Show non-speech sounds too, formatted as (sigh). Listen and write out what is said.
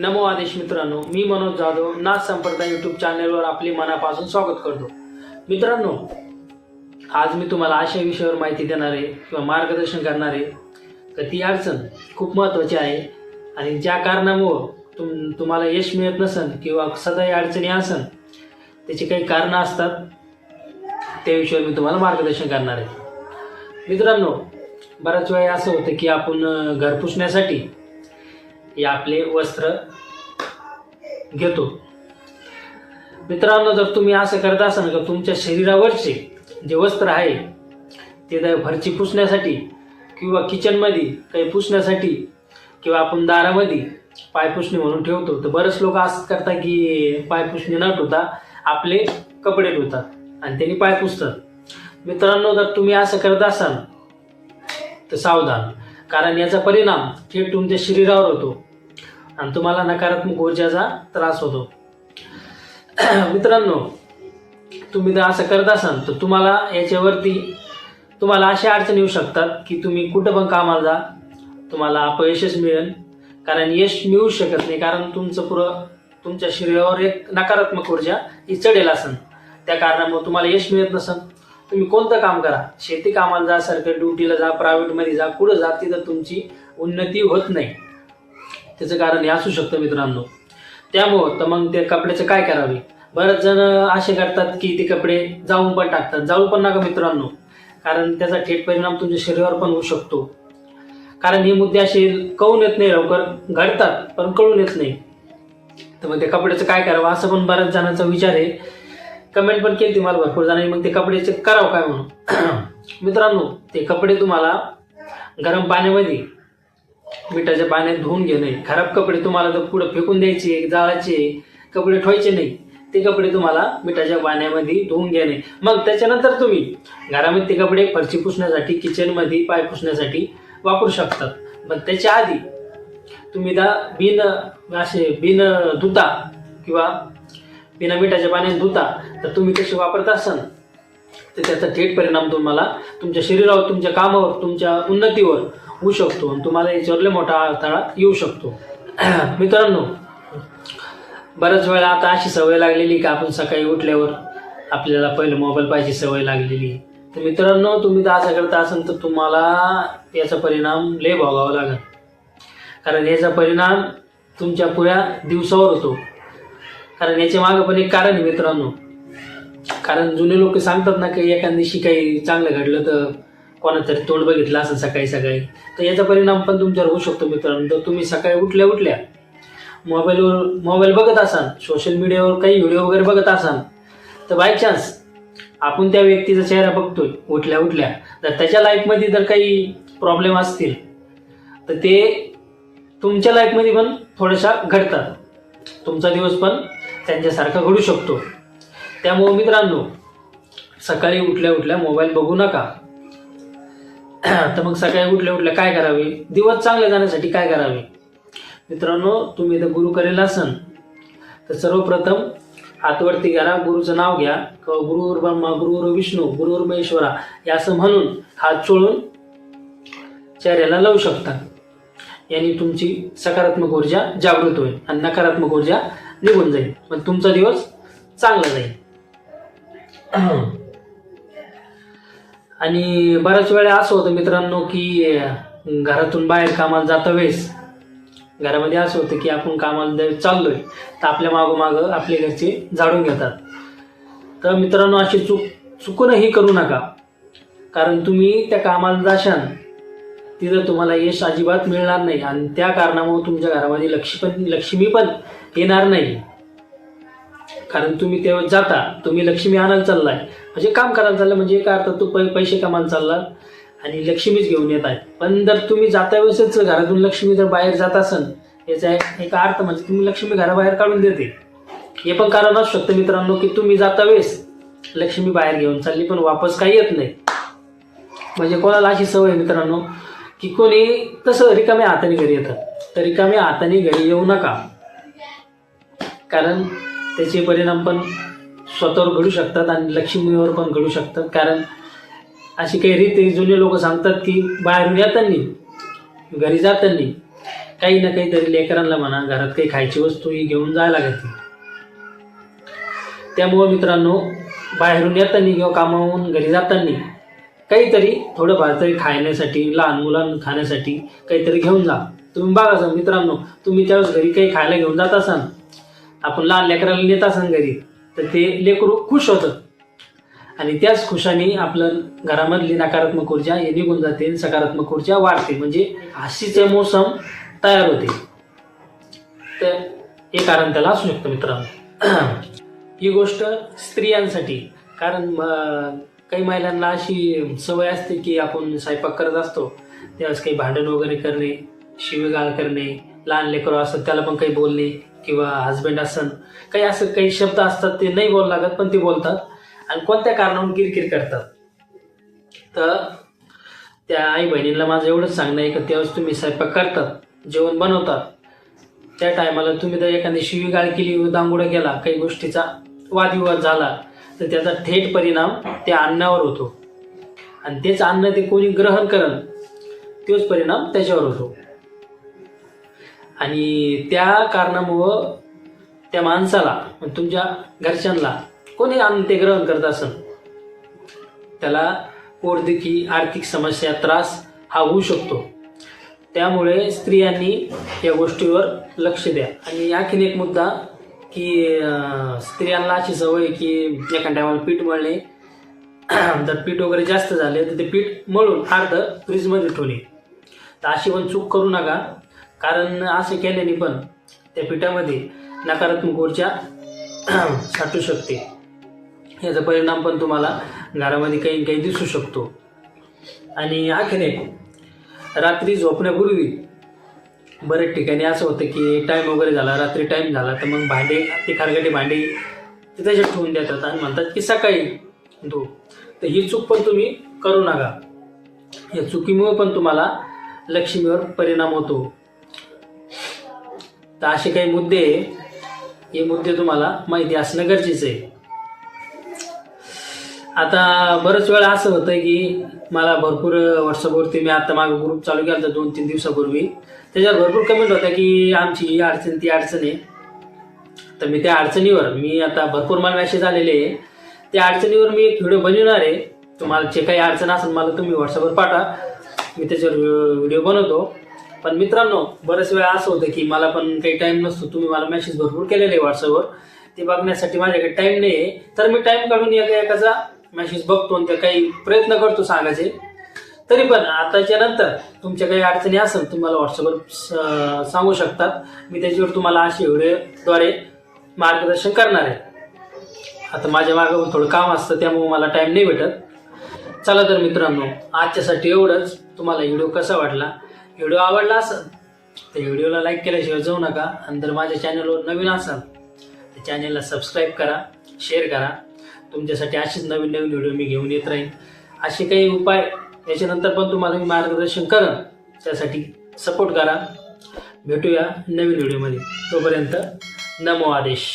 नमो आदेश मित्रांनो मी मनोज जाधव नाथ संप्रदाय यूट्यूब चॅनलवर आपले मनापासून स्वागत करतो. मित्रांनो आज मी तुम्हाला अशा विषयावर माहिती देणार आहे किंवा मार्गदर्शन करणार आहे. तर ती अडचण खूप महत्त्वाची आहे आणि ज्या कारणामुळं तुम तुम्हाला यश मिळत नसन किंवा सदाही अडचणी असन त्याची काही कारणं असतात त्या विषयावर मी तुम्हाला मार्गदर्शन करणार आहे. मित्रांनो बऱ्याच वेळा असं होतं की आपण घर पुसण्यासाठी हे आपले वस्त्र घेतो. मित्रांनो जर तुम्ही असं करत असाल का तुमच्या शरीरावरचे जे वस्त्र आहे ते जर फरची पुसण्यासाठी किंवा किचनमध्ये काही पुसण्यासाठी किंवा आपण दारामध्ये पायपुसणी म्हणून ठेवतो तर बरेच लोक असं करतात की पायपुसणी न ठेवता आपले कपडे धुतात आणि त्यांनी पाय पुसतात. मित्रांनो जर तुम्ही असं करत असाल तर सावधान कारण याचा परिणाम थेट तुमच्या शरीरावर होतो. आणि तुम्हाला नकारात्मक ऊर्जाचा त्रास होतो. (clears throat) मित्रांनो तुम्ही जर असं करत असाल तर तुम्हाला याच्यावरती तुम्हाला अशा अडचणी येऊ शकतात की तुम्ही कुठं पण कामाला जा तुम्हाला अपयशच मिळेल. कारण यश मिळू शकत नाही कारण तुमचं पुरं तुमच्या शरीरावर एक नकारात्मक ऊर्जा ही चढेल असन. त्या कारणामुळे तुम्हाला यश मिळत नसन. तुम्ही कोणतं काम करा? शेती कामाला जा सरकारी ड्युटीला जा प्रायव्हेटमध्ये जा कुठं जा तिथं तुमची उन्नती होत नाही. त्याचं कारण हे असू शकतं मित्रांनो. त्यामुळं तर मग ते कपड्याचं काय करावे? बरेच जण असे करतात की ते कपडे जाऊन पण टाकतात. जाळू पण नका मित्रांनो. कारण त्याचा थेट परिणाम तुमच्या शरीरावर पण होऊ शकतो. कारण हे मुद्दे असे कळून येत नाही लवकर. घडतात पण कळून येत नाही. तर मग ते कपड्याचं काय करावं? असं पण बऱ्याच जणांचा विचार आहे. कमेंट पण केली मला भरपूर जणांनी. मग ते कपड्याचे करावं काय म्हणून? (clears throat) मित्रांनो ते कपडे तुम्हाला गरम पाण्यामध्ये मिठाच्या पाण्यात धुवून घेणे. खराब कपडे तुम्हाला तर पुढं फेकून द्यायचे जाळायचे कपडे ठेवायचे नाही. ते कपडे तुम्हाला मिठाच्या पाण्यामध्ये धुवून घेणे. मग त्याच्यानंतर तुम्ही घरामध्ये ते कपडे फरशी पुसण्यासाठी किचनमध्ये पाय पुसण्यासाठी वापरू शकतात पण त्याच्या आधी तुम्ही दा बिन असे बिन धुता किंवा बिना मिठाच्या पाण्याने धुता तर तुम्ही कसे वापरत असाल? तर त्याचा थेट परिणाम तुम्हाला तुमच्या शरीरावर तुमच्या कामावर तुमच्या उन्नतीवर होऊ शकतो. आणि तुम्हाला याच्यावर लय मोठा अडथळा येऊ शकतो. (clears throat) मित्रांनो बऱ्याच वेळा आता अशी सवय लागलेली का आपण सकाळी उठल्यावर आपल्याला पहिलं मोबाईल पाहिजे सवय लागलेली. तर मित्रांनो तुम्ही तर असं करता असाल तर तुम्हाला याचा परिणाम लय भोगावा लागेल. कारण याचा परिणाम तुमच्या पुऱ्या दिवसावर होतो. कारण याच्या मागं पण एक कारण आहे मित्रांनो. कारण जुने लोक सांगतात ना की एखाद दिवशी काही चांगलं घडलं तर कोणातरी तोंड बघितलं असेल सकाळी सकाळी तर याचा परिणाम पण तुमच्यावर होऊ शकतो मित्रांनो. तर तुम्ही सकाळी उठल्या उठल्या मोबाईलवर मोबाईल बघत असाल सोशल मीडियावर काही व्हिडिओ वगैरे बघत असाल तर बाय चान्स आपण त्या व्यक्तीचा चेहरा बघतोय उठल्या उठल्या. तर त्याच्या लाईफमध्ये जर काही प्रॉब्लेम असतील तर ते तुमच्या लाईफमध्ये पण थोड्याशा घडतात. तुमचा दिवस पण त्यांच्यासारखा घडू शकतो. त्यामुळे मित्रांनो सकाळी उठल्या उठल्या मोबाईल बघू नका. (clears throat) तर मग सकाळी उठल्या उठल्या काय करावे? दिवस चांगले जाण्यासाठी काय करावे? मित्रांनो तुम्ही जर गुरु करेल असन तर सर्वप्रथम हातवरती करा गुरुचं नाव घ्या. किंवा गुरुवर ब्रह्मा गुरुवर विष्णू गुरुवर महेश्वरा हे असं म्हणून हात चोळून चेहऱ्याला लावू शकता. यांनी तुमची सकारात्मक ऊर्जा जागृत होईल आणि नकारात्मक ऊर्जा निघून जाईल. पण तुमचा दिवस चांगला जाईल. (clears throat) आणि बऱ्याच वेळा असं होतं मित्रांनो की घरातून बाहेर कामाला जाता वेळेस घरामध्ये असं होतं की आपण कामाला जर चाललोय तर आपल्या मागोमागं आपले घरचे झाडून घेतात. तर मित्रांनो अशी चूक चुकूनही करू नका. कारण तुम्ही त्या कामाला जाशाल तिथं तुम्हाला यश अजिबात मिळणार नाही. आणि त्या कारणामुळे तुमच्या घरामध्ये लक्ष्मी पण लक्ष्मी पण येणार नाही. कारण तुम्ही तेव्हा जाता तुम्ही लक्ष्मी आणायला चाललाय. म्हणजे काम करायला चाललं म्हणजे काय अर्थ तू पै पैसे कमायला चालला आणि लक्ष्मीच घेऊन येत आहे पण जर तुम्ही जाता वेळेसच घरातून लक्ष्मी जर बाहेर जात असन याचा एक एक अर्थ म्हणजे तुम्ही लक्ष्मी घराबाहेर काढून देते. हे पण कारण असू शकतं मित्रांनो की तुम्ही जाता वेळेस लक्ष्मी बाहेर घेऊन चालली पण वापस काही येत नाही. म्हणजे कोणाला अशी सवय आहे मित्रांनो की कोणी तसं रिकाम्या हाताने घरी येतं. तर रिकाम्या हाताने घरी येऊ नका. कारण त्याचे परिणाम पण स्वतःवर घडू शकतात आणि लक्ष्मीवर पण घडू शकतात. कारण अशी काही रीती जुने लोक सांगतात की बाहेरून येताना घरी जाताना काही ना काहीतरी लेकरांना म्हणा घरात काही खायची वस्तू ही घेऊन जायला लागते. त्यामुळं मित्रांनो बाहेरून येताना किंवा कामावून घरी जाताना काहीतरी थोडंफार तरी खाण्यासाठी लहान मुलांना खाण्यासाठी काहीतरी घेऊन जा. तुम्ही बघा मित्रांनो तुम्ही त्यावेळेस घरी काही खायला घेऊन जात असाल आपण लहान लेकराला नेत असं घरी तर ते लेकरू खुश होतं. आणि त्याच खुशाने आपलं घरामधली नकारात्मक ऊर्जा हे निघून जाते सकारात्मक ऊर्जा वाढते. म्हणजे हसीचे मोसम तयार होते. तर हे कारण त्याला असू शकतं मित्रांनो. (clears throat) ही गोष्ट स्त्रियांसाठी कारण काही महिलांना अशी सवय असते की आपण स्वयंपाक करत असतो त्यावेळेस काही भांडण वगैरे करणे शिवेगाळ करणे लहान लेकरं असतात त्याला पण काही बोलणे. किंवा हजबंड असन काही असं काही शब्द असतात ते नाही बोल लागत पण ते बोलतात. आणि कोणत्या कारणावरून किरकिर करतात? तर त्या आई बहिणींना माझं एवढंच सांगणं आहे की त्यावेळेस तुम्ही स्वयंपाक करतात जेवण बनवतात. त्या टायमाला तुम्ही जर एखादी शिवीगाळ केली दांगुडा केला काही गोष्टीचा वादविवाद झाला तर त्याचा थेट परिणाम त्या अन्नावर होतो. आणि तेच अन्न ते कोणी ग्रहण करण तोच परिणाम त्याच्यावर होतो. आणि त्या कारणामुळं त्या माणसाला तुमच्या घरच्यांना कोणी अन्न ते ग्रहण करत असेल त्याला पोटदुखी आर्थिक समस्या त्रास हा होऊ शकतो. त्यामुळे स्त्रियांनी या गोष्टीवर लक्ष द्या. आणि आणखीन एक मुद्दा की स्त्रियांना अशी सवय की एखाद्या टायमाला पीठ मळणे. (clears throat) जर पीठ वगैरे जास्त झाले तर ते पीठ मळून अर्ध फ्रीजमध्ये ठेवणे. तर अशी पण चूक करू नका. कारण असे केल्याने पण त्या पिठामध्ये नकारात्मक ऊर्जा (clears throat) साठू शकते. याचा परिणाम पण तुम्हाला घरामध्ये काही काही दिसू शकतो. आणि आणखीन रात्री झोपण्यापूर्वी बरेच ठिकाणी असं होतं की टाईम वगैरे झाला रात्री टाईम झाला तर मग भांडे ते खारगटे भांडे ते त्याच्यात ठेवून देतात आणि म्हणतात की सकाळी धू. तर ही चूक पण तुम्ही करू नका. या चुकीमुळे पण तुम्हाला लक्ष्मीवर परिणाम होतो. तर असे काही मुद्दे आहे. हे मुद्दे तुम्हाला माहिती असणं गरजेचं आहे. आता बरंच वेळा असं होतं की मला भरपूर व्हॉट्सअपवरती मी आता मागं ग्रुप चालू केला होता दोन तीन दिवसापूर्वी. त्याच्यावर भरपूर कमेंट होत्या की आमची ही अडचण ती अडचण आहे. तर मी त्या अडचणीवर मी आता भरपूर मला मॅसेज आलेले आहे. त्या अडचणीवर मी एक व्हिडिओ बनवणार आहे. तुम्हाला जे काही अडचण असेल मला तुम्ही व्हॉट्सअपवर पाठवा. मी त्याच्यावर व्हिडिओ बनवतो. पण मित्रांनो बरेच वेळा असं होतं की मला पण काही टाईम नसतो. तुम्ही मला मेसेज भरपूर केलेले आहे व्हॉट्सअपवर ते बघण्यासाठी माझ्याकडे टाईम नाही आहे तर मी टाईम काढून एका एकाचा मेसेज बघतो आणि ते काही प्रयत्न करतो सांगायचे. तरी पण आताच्या नंतर तुमच्या काही अडचणी असेल तुम्हाला व्हॉट्सअपवर स- सांगू शकतात. मी त्याच्यावर तुम्हाला असे व्हिडिओद्वारे मार्गदर्शन करणार आहे. आता माझ्या मागं थोडं काम असतं त्यामुळे मला टाईम नाही भेटत. चला तर मित्रांनो आजच्यासाठी एवढंच. तुम्हाला व्हिडिओ कसा वाटला? व्हिडिओ आवडला असेल तर व्हिडिओला लाईक केल्याशिवाय जाऊ नका आणि जर माझ्या चॅनलवर नवीन असाल तर चॅनलला सबस्क्राईब करा शेअर करा. तुमच्यासाठी अशीच नवीन नवीन व्हिडिओ मी घेऊन येत राहीन. असे काही उपाय याच्यानंतर पण तुम्हाला मी मार्गदर्शन करेन. त्यासाठी सपोर्ट करा. भेटूया नवीन व्हिडिओमध्ये. तोपर्यंत नमो आदेश.